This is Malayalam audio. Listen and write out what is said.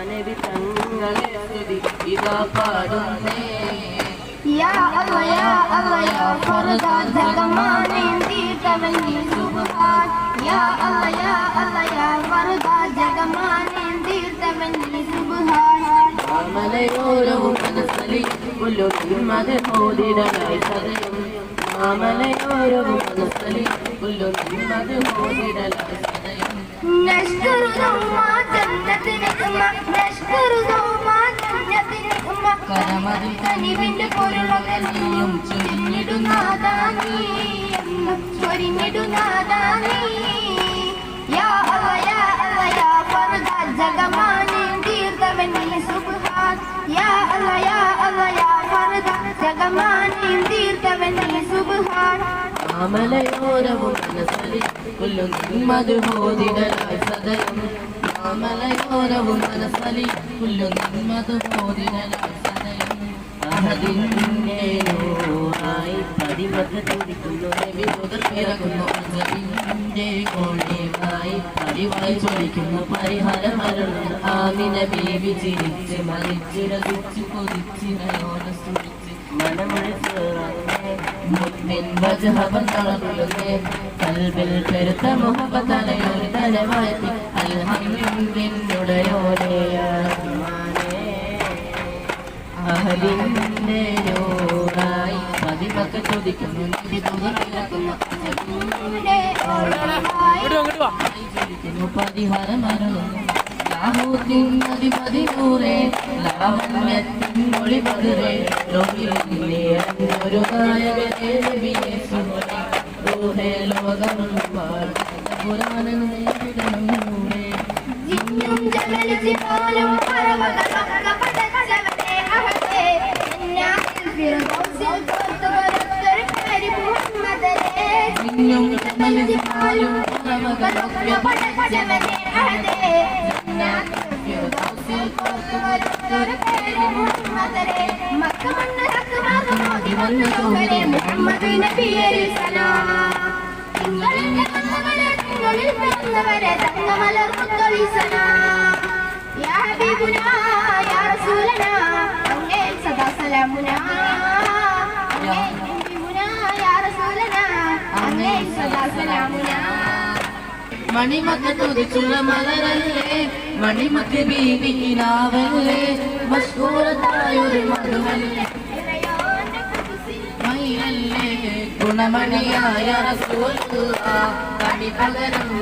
നബി തങ്ങളെ സ്തുതി ഇതാ പാടുന്നേ യാ അല്ല യാ അല്ല യാ ഫർദ ജഗമാനെ തീർത്തവനി സുബ്ഹാൻ യാ അല്ല യാ അല്ല യാ ഫർദ ജഗമാനെ തീർത്തവനി സുബ്ഹാൻ മലയോരവും മനസ്സലി അത് മോതിരനായി സദയം മാമലയോരവും മനസ്സലി പുല്ലുടിയും അത് മോതിരനായി സദയം نشكر دوما جنة نعمة نشكر دوما جنة نعمة കരമതിൽ കനിവിന്റെ പൊരുളകലിയും ചൊരിഞ്ഞിടുന്നാദാനീ ചൊരിഞ്ഞിടുന്നാദാനീ യാ മാമലയോരവും മനസ്സലി മോതിരനായി സദയം മാമലയോരവും മനസ്സലി മോതിരനായി സദയം അഹദിന്റെ നൂറായി പടിമത്ത് തുടിക്കുന്നു നബി മുതൽ പിറക്കുന്നു അസലിന്റെ കോഴിയായി പടിവായി ചൊലിക്കുന്നു പരിഹാരമരുളുന്നു ആമിന ബീവി ചിരിച്ച് മരിച്ച് രസിച്ച് കൊതിച്ചിനയോട് സ്തുതിച്ച് മനമൊഴിച്ച് മുത്തിൻ വജഹബൻ തളർന്നുള്ളേ കൽബിൽ പെരുത്ത മുഹബത്തലയൊരു തലവാഴ്ത്തി അൽഹംദിനുടയോരേ അഹലിന്റെ നൂറായി പതിവൊക്കെ ചോദിക്കുന്നു. പരിഹാരം അരുളുന്നു ലാഹൂത്തിൻ അധിപതി നൂറേ ലാവണ്യത്തിൻ മൊഴി പതിരേ ലോകിലെ ഒരു നായകനെ നബിയെ സുഹൃത്തി റൂഹേ ലോകമെമ്പാട് പുരാണൻ നേരിടണം നൂറേ ജിന്നും ജമലിജിമാലും പറവകളൊക്കെ പടച്ചവനെ അഹദേ എന്നാത്തിൽ ഫിർദൗസിൽ ജമലിജിമാലും പറവകളൊക്കെ പടച്ചവനെ അഹദേ മുഹമ്മദ് സലാം യാ ഹബീബുനാ യാ റസൂലനാ അങ്ങേ സദാ സലാമുനാ. യാ റസൂലനാ അങ്ങേ സദാ மணிமக்கு துதிச்சுள்ள மலரல்லே மணிமக்கு பீபி நாவல்லே மஸ்கூர தாயொரு மதுவல்லே. மயிலல்லே குணமணியாய ரசூலுல்லா கனி பகரம்